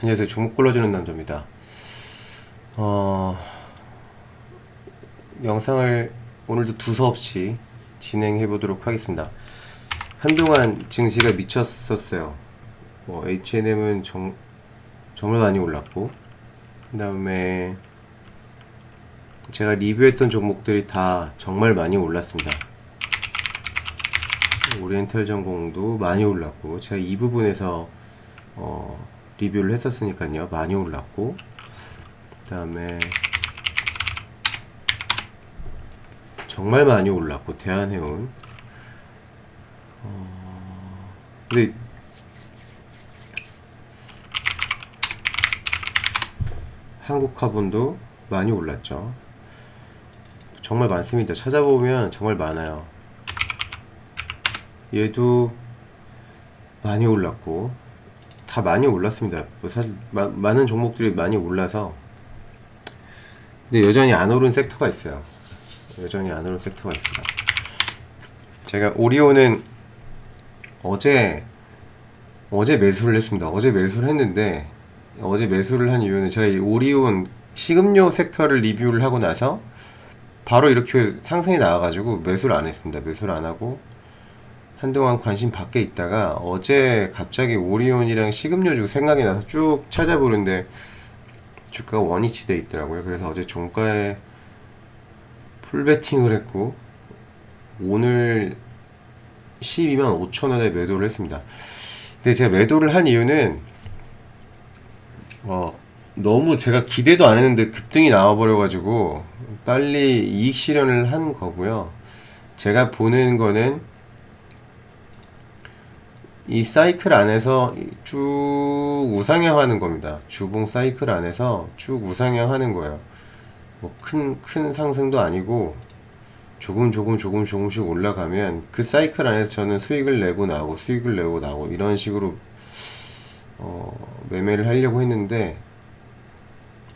안녕하세요. 종목 골라주는 남자입니다. 어, 영상을 오늘도 두서없이 진행해 보도록 하겠습니다. 한동안 증시가 미쳤었어요. 뭐, H&M은 정, 정말 많이 올랐고, 그 다음에 제가 리뷰했던 종목들이 다 정말 많이 올랐습니다. 오리엔탈 전공도 많이 올랐고, 제가 이 부분에서 어, 리뷰를 했었으니까요. 많이 올랐고, 그 다음에 정말 많이 올랐고, 대한해운. 어, 근데 한국화본도 많이 올랐죠. 정말 많습니다. 찾아보면 정말 많아요. 얘도 많이 올랐고, 다 많이 올랐습니다. 뭐 사실 마- 많은 종목들이 많이 올라서 근데 여전히 안 오른 섹터가 있어요. 여전히 안 오른 섹터가 있습니다. 제가 오리온은 어제 어제 매수를 했습니다. 어제 매수를 했는데 어제 매수를 한 이유는 제가 이 오리온 식음료 섹터를 리뷰를 하고 나서 바로 이렇게 상승이 나와가지고 매수를 안 했습니다. 매수를 안 하고 한동안 관심 밖에 있다가 어제 갑자기 오리온이랑 식음료주 생각이 나서 쭉 찾아보는데 주가가 원위치 돼 있더라고요. 그래서 어제 종가에 풀베팅을 했고 오늘 12만 5천 원에 매도를 했습니다. 근데 제가 매도를 한 이유는 어 너무 제가 기대도 안 했는데 급등이 나와버려가지고 빨리 이익 실현을 한 거고요. 제가 보는 거는 이 사이클 안에서 쭉 우상향 하는 겁니다. 주봉 사이클 안에서 쭉 우상향 하는 거예요. 뭐 큰, 큰 상승도 아니고 조금 조금 조금 조금씩 올라가면 그 사이클 안에서 저는 수익을 내고 나오고 수익을 내고 나오고 이런 식으로 어, 매매를 하려고 했는데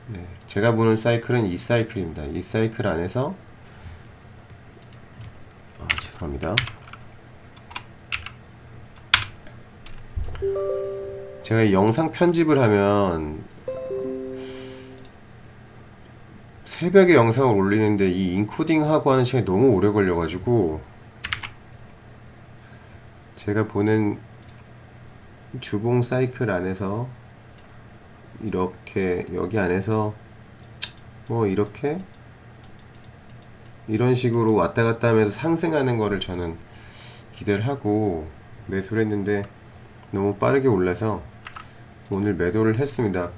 네, 제가 보는 사이클은 이 사이클입니다. 이 사이클 안에서 아, 죄송합니다. 제가 이 영상 편집을 하면 새벽에 영상을 올리는데 이 인코딩 하고 하는 시간이 너무 오래 걸려가지고 제가 보는 주봉 사이클 안에서 이렇게 여기 안에서 뭐 이렇게 이런 식으로 왔다 갔다 하면서 상승하는 거를 저는 기대를 하고 매수를 했는데 너무 빠르게 올라서 오늘 매도를 했습니다.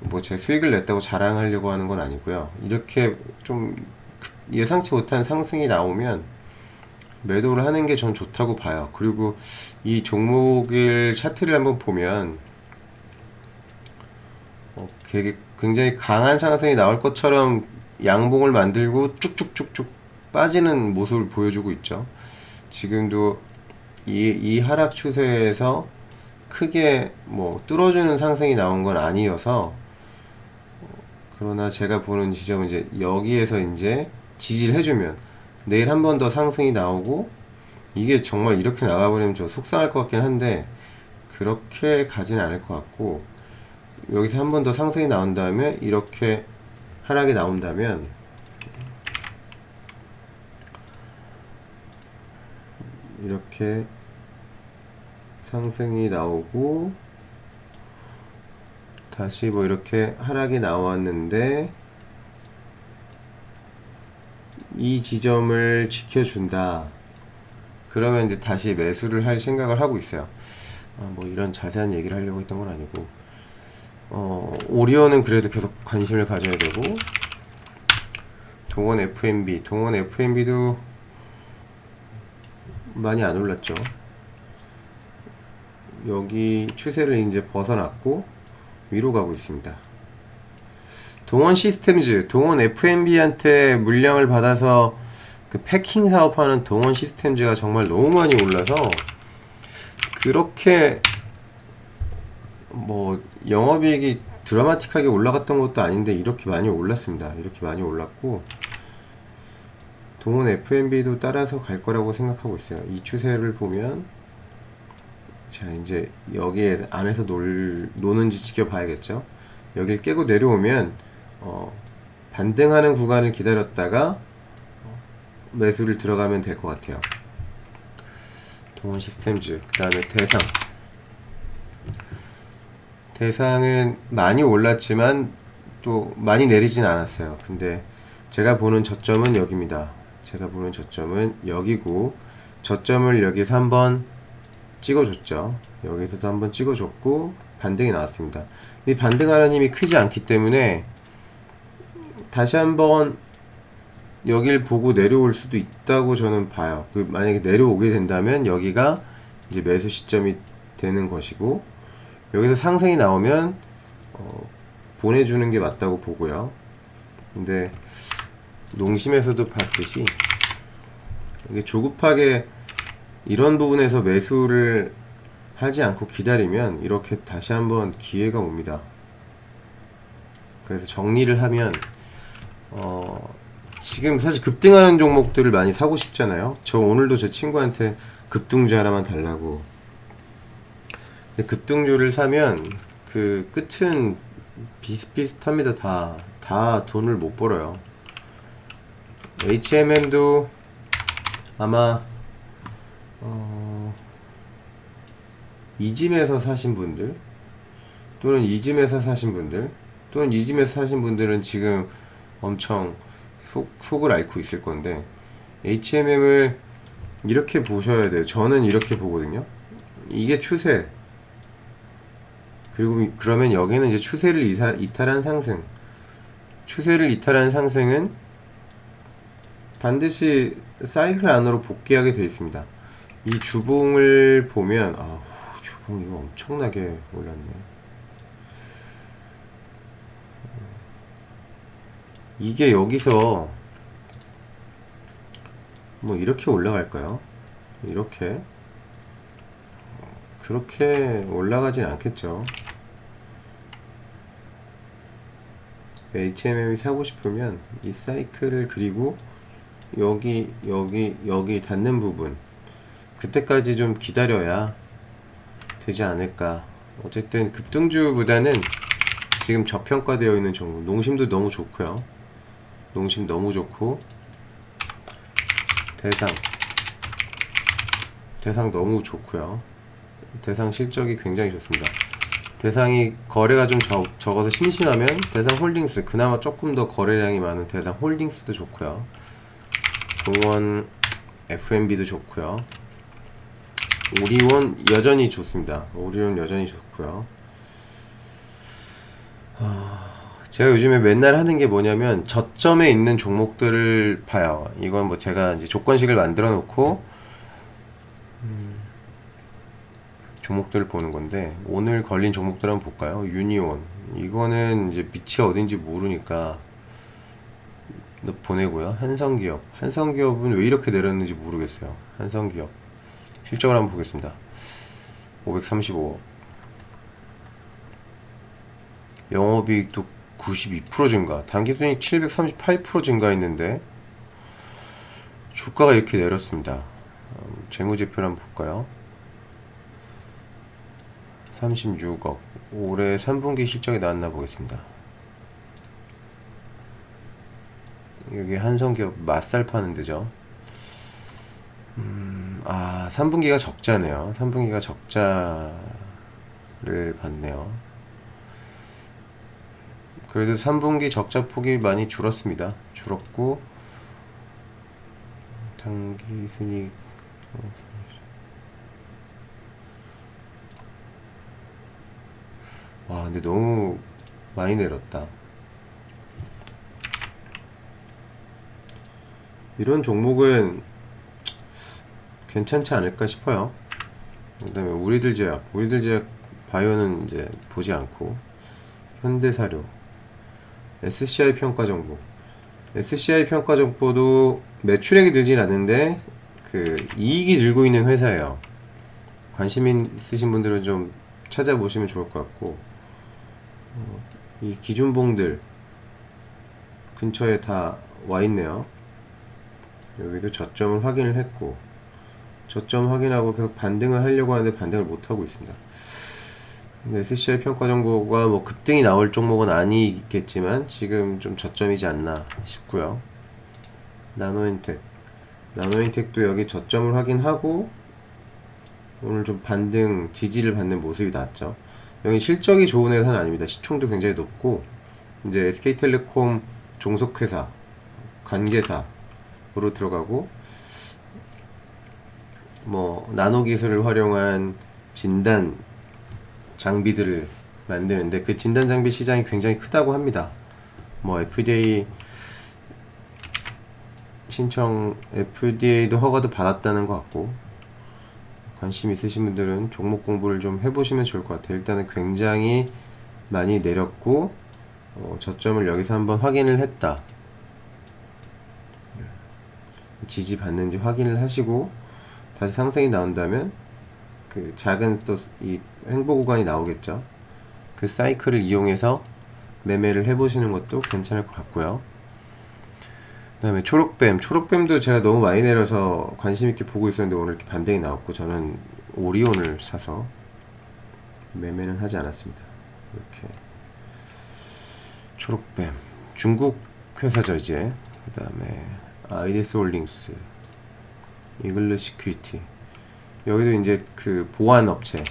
뭐 제 수익을 냈다고 자랑하려고 하는 건 아니고요. 이렇게 좀 예상치 못한 상승이 나오면 매도를 하는 게 전 좋다고 봐요. 그리고 이 종목을 차트를 한번 보면 어, 되게 굉장히 강한 상승이 나올 것처럼 양봉을 만들고 쭉쭉쭉쭉 빠지는 모습을 보여주고 있죠. 지금도 이, 이 하락 추세에서 크게 뭐 뚫어주는 상승이 나온 건 아니어서 그러나 제가 보는 지점은 이제 여기에서 이제 지지를 해주면 내일 한 번 더 상승이 나오고 이게 정말 이렇게 나가버리면 좀 속상할 것 같긴 한데 그렇게 가진 않을 것 같고 여기서 한 번 더 상승이 나온 다음에 이렇게 하락이 나온다면 이렇게 상승이 나오고 다시 뭐 이렇게 하락이 나왔는데 이 지점을 지켜준다. 그러면 이제 다시 매수를 할 생각을 하고 있어요. 아, 뭐 이런 자세한 얘기를 하려고 했던 건 아니고. 어, 오리온은 그래도 계속 관심을 가져야 되고. 동원 FMB 동원 FMB도 많이 안 올랐죠 여기 추세를 이제 벗어났고 위로 가고 있습니다. 동원 시스템즈, 동원 FMB한테 물량을 받아서 그 패킹 사업하는 동원 시스템즈가 정말 너무 많이 올라서 그렇게 뭐 영업이익이 드라마틱하게 올라갔던 것도 아닌데 이렇게 많이 올랐습니다. 이렇게 많이 올랐고 동원 FMB도 따라서 갈 거라고 생각하고 있어요. 이 추세를 보면 자 이제 여기에 안에서 놀, 노는지 지켜봐야겠죠? 여길 깨고 내려오면 어, 반등하는 구간을 기다렸다가 어, 매수를 들어가면 될 것 같아요. 동원 시스템즈 그 다음에 대상. 대상은 많이 올랐지만 또 많이 내리진 않았어요. 근데 제가 보는 저점은 여기입니다. 제가 보는 저점은 여기고 저점을 여기서 한번 찍어줬죠. 여기서도 한번 찍어줬고 반등이 나왔습니다. 이 반등하는 힘이 크지 않기 때문에 다시 한번 여길 보고 내려올 수도 있다고 저는 봐요. 그 만약에 내려오게 된다면 여기가 이제 매수 시점이 되는 것이고 여기서 상승이 나오면 어, 보내주는 게 맞다고 보고요. 근데 농심에서도 봤듯이 이게 조급하게 이런 부분에서 매수를 하지 않고 기다리면 이렇게 다시 한번 기회가 옵니다. 그래서 정리를 하면 어 지금 사실 급등하는 종목들을 많이 사고 싶잖아요. 저 오늘도 제 친구한테 급등주 하나만 달라고. 근데 급등주를 사면 그 끝은 비슷비슷합니다. 다. 다 돈을 못 벌어요. HMM도 아마 어, 이짐에서 사신 분들 또는 이짐에서 사신 분들 또는 이짐에서 사신 분들은 지금 엄청 속, 속을 앓고 있을 건데 HMM을 이렇게 보셔야 돼요. 저는 이렇게 보거든요. 이게 추세. 그리고 그러면 여기는 이제 추세를 이탈, 이탈한 상승. 추세를 이탈한 상승은 반드시 사이클 안으로 복귀하게 되어 있습니다. 이 주봉을 보면 아 주봉 이거 엄청나게 올랐네. 이게 여기서 뭐 이렇게 올라갈까요? 이렇게 그렇게 올라가진 않겠죠. HMM이 사고 싶으면 이 사이클을 그리고 여기 여기 여기 닿는 부분 그때까지 좀 기다려야 되지 않을까. 어쨌든 급등주보다는 지금 저평가되어 있는 종목 농심도 너무 좋고요. 농심 너무 좋고 대상 대상 너무 좋고요. 대상 실적이 굉장히 좋습니다. 대상이 거래가 좀 적, 적어서 심심하면 대상 홀딩스 그나마 조금 더 거래량이 많은 대상 홀딩스도 좋고요. 동원 FMB도 좋고요 오리온 여전히 좋습니다 오리온 여전히 좋고요 제가 요즘에 맨날 하는 게 뭐냐면 저점에 있는 종목들을 봐요 이건 뭐 제가 이제 조건식을 만들어 놓고 종목들을 보는 건데 오늘 걸린 종목들 한번 볼까요? 유니온 이거는 이제 밑이 어딘지 모르니까 보내고요. 한성기업 한성기업은 왜 이렇게 내렸는지 모르겠어요. 한성기업 실적을 한번 보겠습니다. 535억 영업이익도 92% 증가 단기순이익 738% 증가했는데 주가가 이렇게 내렸습니다. 음, 재무제표를 한번 볼까요? 36억 올해 3분기 실적이 나왔나 보겠습니다 여기 한성기업 맛살 파는 데죠 음, 아 3분기가 적자네요. 3분기가 적자를 봤네요. 그래도 3분기 적자 폭이 많이 줄었습니다. 줄었고 단기 순이익 와 근데 너무 많이 내렸다. 이런 종목은 괜찮지 않을까 싶어요. 그 다음에 우리들 제약. 우리들 제약 바이오는 이제 보지 않고 현대사료 SCI 평가 정보. SCI 평가 정보도 매출액이 늘진 않는데 그 이익이 늘고 있는 회사예요. 관심 있으신 분들은 좀 찾아보시면 좋을 것 같고 어, 이 기준봉들 근처에 다 와 있네요. 여기도 저점을 확인을 했고 저점 확인하고 계속 반등을 하려고 하는데 반등을 못 하고 있습니다. 근데 SCI 평가 정보가 뭐 급등이 나올 종목은 아니겠지만 지금 좀 저점이지 않나 싶고요. 나노인텍 나노인텍도 여기 저점을 확인하고 오늘 좀 반등 지지를 받는 모습이 나왔죠. 여기 실적이 좋은 회사는 아닙니다. 시총도 굉장히 높고 이제 SK텔레콤 종속회사 관계사로 들어가고 뭐 나노 기술을 활용한 진단 장비들을 만드는데 그 진단 장비 시장이 굉장히 크다고 합니다. 뭐 FDA 신청 FDA도 허가도 받았다는 것 같고 관심 있으신 분들은 종목 공부를 좀 해보시면 좋을 것 같아요. 일단은 굉장히 많이 내렸고 어, 저점을 여기서 한번 확인을 했다. 지지 받는지 확인을 하시고 다시 상승이 나온다면 그 작은 또이 횡보 구간이 나오겠죠. 그 사이클을 이용해서 매매를 해보시는 것도 괜찮을 것 같고요. 그 다음에 초록뱀, 초록뱀도 제가 너무 많이 내려서 관심 있게 보고 있었는데 오늘 이렇게 반등이 나왔고 저는 오리온을 사서 매매는 하지 않았습니다. 이렇게 초록뱀, 중국 회사죠 이제. 그 다음에 아이디스 홀딩스, 이글르 시큐리티. 여기도 이제 그 보안 업체,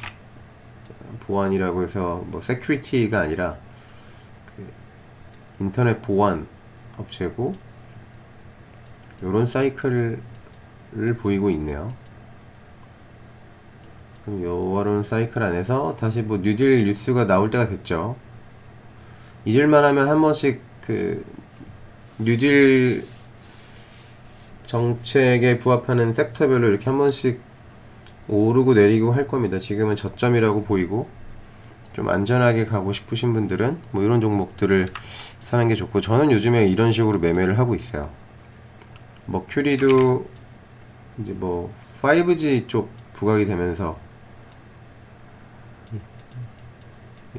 보안이라고 해서 뭐 세큐리티가 아니라 그 인터넷 보안 업체고 요런 사이클을 보이고 있네요. 요런 사이클 안에서 다시 뭐 뉴딜 뉴스가 나올 때가 됐죠. 잊을만 하면 한 번씩 그 뉴딜 정책에 부합하는 섹터별로 이렇게 한 번씩 오르고 내리고 할 겁니다. 지금은 저점이라고 보이고 좀 안전하게 가고 싶으신 분들은 뭐 이런 종목들을 사는 게 좋고 저는 요즘에 이런 식으로 매매를 하고 있어요. 머큐리도 이제 뭐 5G 쪽 부각이 되면서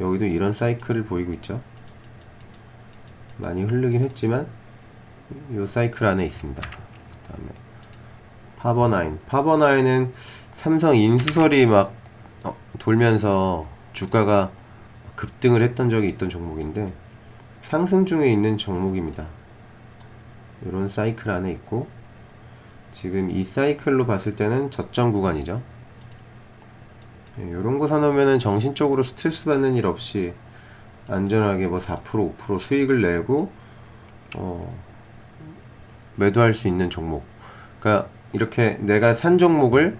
여기도 이런 사이클을 보이고 있죠. 많이 흐르긴 했지만 요 사이클 안에 있습니다. 그다음에 파버나인, 파버나인은 삼성 인수설이 막 어, 돌면서 주가가 급등을 했던 적이 있던 종목인데 상승 중에 있는 종목입니다. 이런 사이클 안에 있고 지금 이 사이클로 봤을 때는 저점 구간이죠. 이런 거 사놓으면은 정신적으로 스트레스 받는 일 없이 안전하게 뭐 4% 5% 수익을 내고 어, 매도할 수 있는 종목. 그러니까 이렇게 내가 산 종목을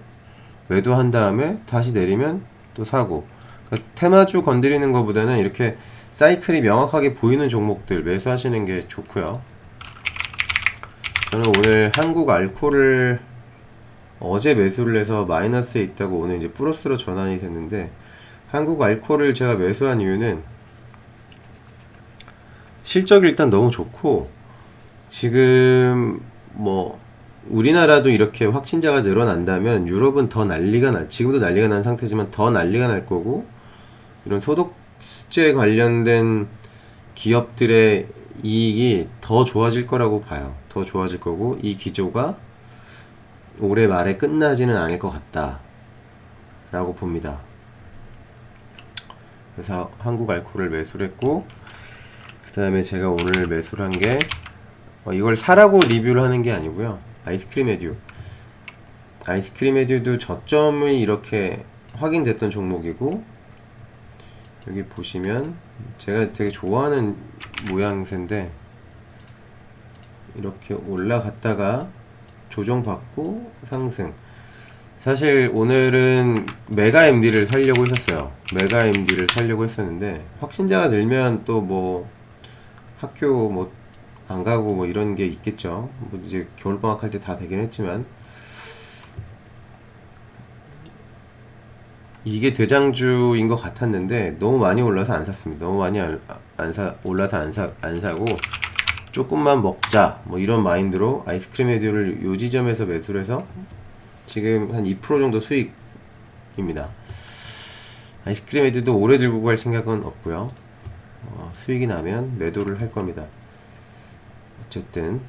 매도한 다음에 다시 내리면 또 사고. 그러니까 테마주 건드리는 것보다는 이렇게 사이클이 명확하게 보이는 종목들 매수하시는 게 좋고요. 저는 오늘 한국 알코올을 어제 매수를 해서 마이너스에 있다고 오늘 이제 플러스로 전환이 됐는데 한국 알코올을 제가 매수한 이유는 실적이 일단 너무 좋고 지금 뭐 우리나라도 이렇게 확진자가 늘어난다면 유럽은 더 난리가 날 지금도 난리가 난 상태지만 더 난리가 날 거고 이런 소독제 관련된 기업들의 이익이 더 좋아질 거라고 봐요. 더 좋아질 거고 이 기조가 올해 말에 끝나지는 않을 것 같다. 라고 봅니다. 그래서 한국 알코올을 매수를 했고 그 다음에 제가 오늘 매수를 한게 어, 이걸 사라고 리뷰를 하는 게 아니고요. 아이스크림 에듀 아이스크림 에듀도 저점이 이렇게 확인됐던 종목이고 여기 보시면 제가 되게 좋아하는 모양새인데 이렇게 올라갔다가 조정받고 상승. 사실 오늘은 메가 MD를 살려고 했었어요. 메가 MD를 살려고 했었는데 확진자가 늘면 또 뭐 학교 뭐 안 가고 뭐 이런 게 있겠죠 뭐 이제 겨울 방학 할 때 다 되긴 했지만 이게 대장주인 것 같았는데 너무 많이 올라서 안 샀습니다. 너무 많이 안, 안 사, 올라서 안 사, 안 사고 조금만 먹자 뭐 이런 마인드로 아이스크림 헤드를 요 지점에서 매수를 해서 지금 한 2% 정도 수익입니다. 아이스크림 헤드도 오래 들고 갈 생각은 없고요. 어, 수익이 나면 매도를 할 겁니다. 어쨌든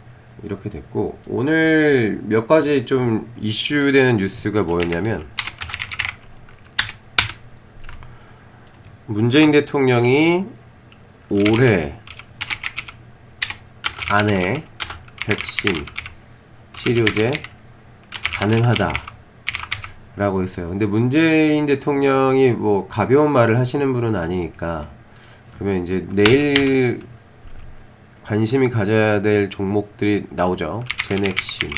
이렇게 됐고 오늘 몇 가지 좀 이슈되는 뉴스가 뭐였냐면 문재인 대통령이 올해 안에 백신 치료제 가능하다 라고 했어요. 근데 문재인 대통령이 뭐 가벼운 말을 하시는 분은 아니니까 그러면 이제 내일 관심이 가져야 될 종목들이 나오죠. 제넥신,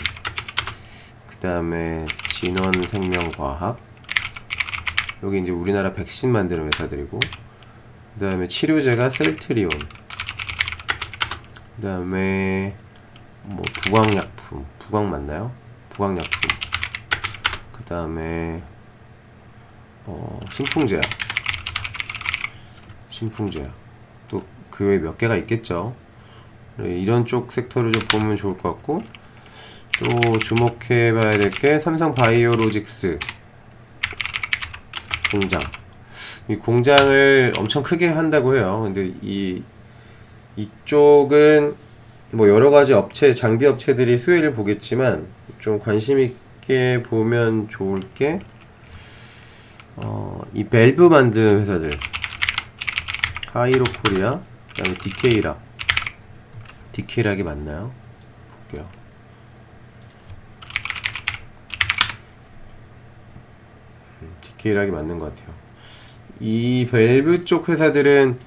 그 다음에 진원생명과학, 여기 이제 우리나라 백신 만드는 회사들이고, 그 다음에 치료제가 셀트리온, 그 다음에 뭐 부광약품, 부광 맞나요? 부광약품, 그 다음에 어, 신풍제약, 신풍제약, 또 그 외에 몇 개가 있겠죠. 네, 이런 쪽 섹터를 좀 보면 좋을 것 같고 또 주목해 봐야 될 게 삼성 바이오로직스 공장. 이 공장을 엄청 크게 한다고 해요. 근데 이 이쪽은 뭐 여러 가지 업체 장비 업체들이 수혜를 보겠지만 좀 관심 있게 보면 좋을 게 어, 이 밸브 만드는 회사들. 하이로 코리아 그다음에 디케이라 디케이락이 맞나요? 볼게요. 음, 디케이락이 맞는 것 같아요. 이 밸브 쪽 회사들은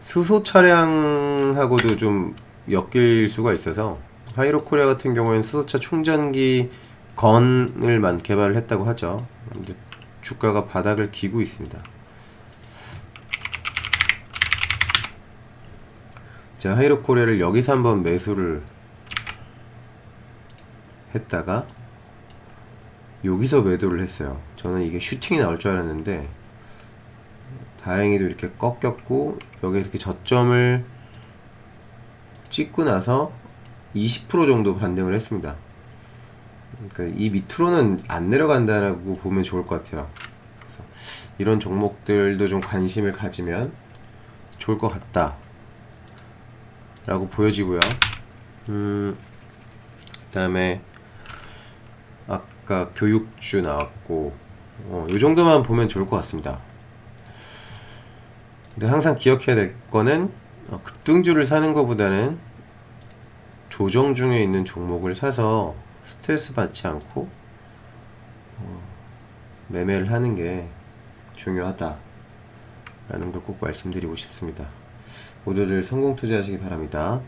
수소 차량하고도 좀 엮일 수가 있어서 하이로 코리아 같은 경우에는 수소차 충전기 건을 만 개발을 했다고 하죠. 주가가 바닥을 기고 있습니다. 제가 하이로 코리아를 여기서 한번 매수를 했다가 여기서 매도를 했어요. 저는 이게 슈팅이 나올 줄 알았는데 다행히도 이렇게 꺾였고 여기 이렇게 저점을 찍고 나서 20% 정도 반등을 했습니다. 그러니까 이 밑으로는 안 내려간다라고 보면 좋을 것 같아요. 이런 종목들도 좀 관심을 가지면 좋을 것 같다. 라고 보여지고요. 음, 그 다음에 아까 교육주 나왔고 어, 이 정도만 보면 좋을 것 같습니다. 근데 항상 기억해야 될 거는 어, 급등주를 사는 것보다는 조정 중에 있는 종목을 사서 스트레스 받지 않고 어, 매매를 하는 게 중요하다 라는 걸 꼭 말씀드리고 싶습니다. 모두들 성공 투자하시기 바랍니다.